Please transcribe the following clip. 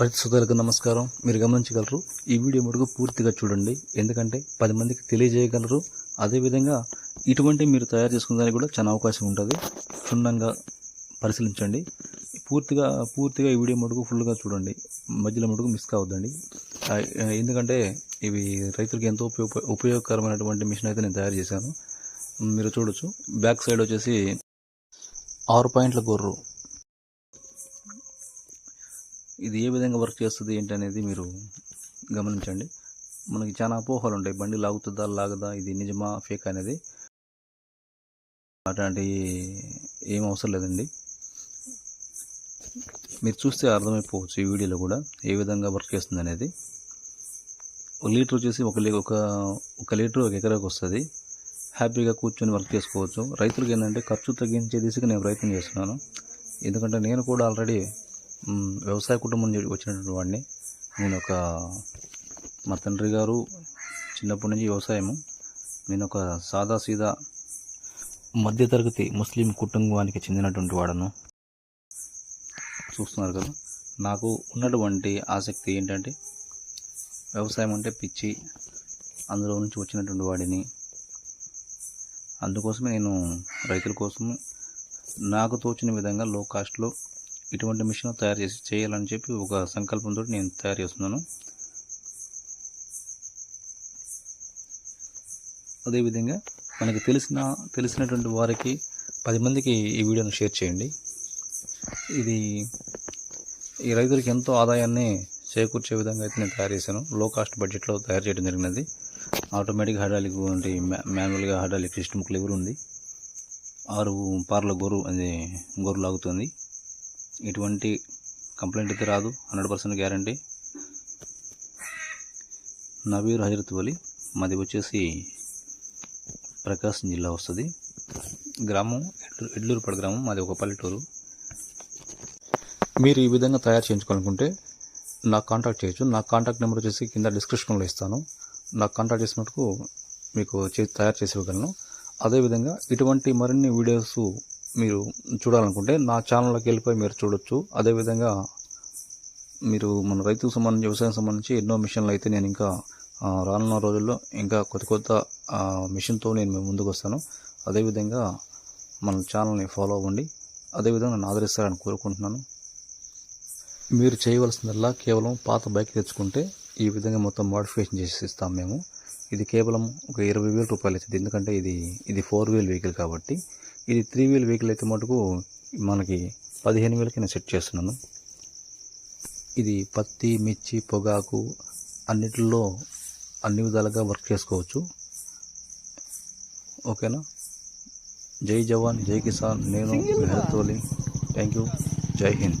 రైతు సోదరులకు నమస్కారం. మీరు గమనించగలరు ఈ వీడియో మటుకు పూర్తిగా చూడండి. ఎందుకంటే పది మందికి తెలియజేయగలరు. అదేవిధంగా ఇటువంటి మీరు తయారు చేసుకుందానికి కూడా చాలా అవకాశం ఉంటుంది. క్షుణ్ణంగా పరిశీలించండి. పూర్తిగా పూర్తిగా ఈ వీడియో మటుకు ఫుల్గా చూడండి. మధ్యలో మటుకు మిస్ కావద్దండి. ఎందుకంటే ఇవి రైతులకు ఎంతో ఉపయోగ ఉపయోగకరమైనటువంటి మిషన్ అయితే నేను తయారు చేశాను. మీరు చూడొచ్చు. బ్యాక్ సైడ్ వచ్చేసి ఆరు పాయింట్ల గొర్రు. ఇది ఏ విధంగా వర్క్ చేస్తుంది ఏంటి అనేది మీరు గమనించండి. మనకి చాలా అపోహలు ఉంటాయి. బండి లాగుతుందా లాగదా ఇది నిజమా ఫేక్ అనేది. అట్లాంటి ఏం అవసరం లేదండి. మీరు చూస్తే అర్థమైపోవచ్చు ఈ వీడియోలో కూడా ఏ విధంగా వర్క్ చేస్తుంది అనేది. ఒక లీటర్ వచ్చేసి ఒక లీ- ఒక ఒక లీటర్ ఒక ఎకరాకు వస్తుంది. హ్యాపీగా కూర్చొని వర్క్ చేసుకోవచ్చు. రైతులకు ఏంటంటే ఖర్చు తగ్గించే దిశగా నేను ప్రయత్నం చేస్తున్నాను. ఎందుకంటే నేను కూడా ఆల్రెడీ వ్యవసాయ కుటుంబం నుంచి వచ్చినటువంటి వాడిని. నేను ఒక మా తండ్రి గారు చిన్నప్పటి నుంచి వ్యవసాయము. నేను ఒక సాదా సీదా మధ్యతరగతి ముస్లిం కుటుంబానికి చెందినటువంటి వాడను. చూస్తున్నారు కదా నాకు ఉన్నటువంటి ఆసక్తి ఏంటంటే వ్యవసాయం అంటే పిచ్చి. అందులో నుంచి వచ్చినటువంటి వాడిని. అందుకోసమే నేను రైతుల కోసం నాకు తోచిన విధంగా లో కాస్ట్లో ఇటువంటి మిషన్ తయారు చేసి చేయాలని చెప్పి ఒక సంకల్పంతో నేను తయారు చేస్తున్నాను. అదేవిధంగా మనకి తెలిసిన తెలిసినటువంటి వారికి పది మందికి ఈ వీడియోను షేర్ చేయండి. ఇది ఈ రైతులకి ఎంతో ఆదాయాన్ని చేకూర్చే విధంగా అయితే నేను తయారు చేశాను. లో కాస్ట్ బడ్జెట్లో తయారు చేయడం జరిగినది. ఆటోమేటిక్ హైడ్రాలిక్ అంటే మాన్యువల్గా హైడ్రాలిక్ సిస్టమ్ క్లివర్ ఉంది. ఆరు పార్ల గొర్రు అది గొర్రు లాగుతుంది. ఎటువంటి కంప్లైంట్ అయితే రాదు hundred percent guarantee. Naveer Hazrat Vali మాది వచ్చేసి ప్రకాశం జిల్లా వస్తుంది. గ్రామం ఎడ్లూ- ఎడ్లూరుపాడు గ్రామం మాది ఒక పల్లెటూరు. మీరు ఈ విధంగా తయారు చేయించుకోవాలనుకుంటే నాకు కాంటాక్ట్ చేయొచ్చు. నా కాంటాక్ట్ నెంబర్ వచ్చేసి కింద డిస్క్రిప్షన్లో ఇస్తాను. నాకు కాంటాక్ట్ చేసినట్టుకు మీకు చే- తయారు చేసి ఇవ్వగలను. అదేవిధంగా ఇటువంటి మరిన్ని వీడియోస్ మీరు చూడాలనుకుంటే నా ఛానల్లోకి వెళ్ళిపోయి మీరు చూడొచ్చు. అదేవిధంగా మీరు మన రైతుకు సంబంధించి వ్యవసాయం సంబంధించి ఎన్నో మిషన్లు అయితే నేను ఇంకా రానున్న రోజుల్లో ఇంకా కొత్త కొత్త మిషన్తో నేను ముందుకు వస్తాను. అదేవిధంగా మన ఛానల్ని ఫాలో అవ్వండి. అదేవిధంగా నన్ను ఆదరిస్తారని కోరుకుంటున్నాను. మీరు చేయవలసిందల్లా కేవలం పాత బైక్ తెచ్చుకుంటే ఈ విధంగా మొత్తం మోడిఫికేషన్ చేసి ఇస్తాం మేము. ఇది కేవలం ఒక ఇరవై వేల రూపాయలు అవుతుంది ఎందుకంటే ఇది ఇది ఫోర్ వీల్ వెహికల్ కాబట్టి ఇది త్రీ వీల్ వెహికల్ అయితే మటుకు మనకి పదిహేను వేలకి నేను సెట్ చేస్తున్నాను. ఇది పత్తి మిర్చి పొగాకు అన్నిటిలో అన్ని విధాలుగా వర్క్ చేసుకోవచ్చు. ఓకేనా జై జవాన్ జై కిసాన్ నేను మెహతోలి థ్యాంక్ యూ జై హింద్.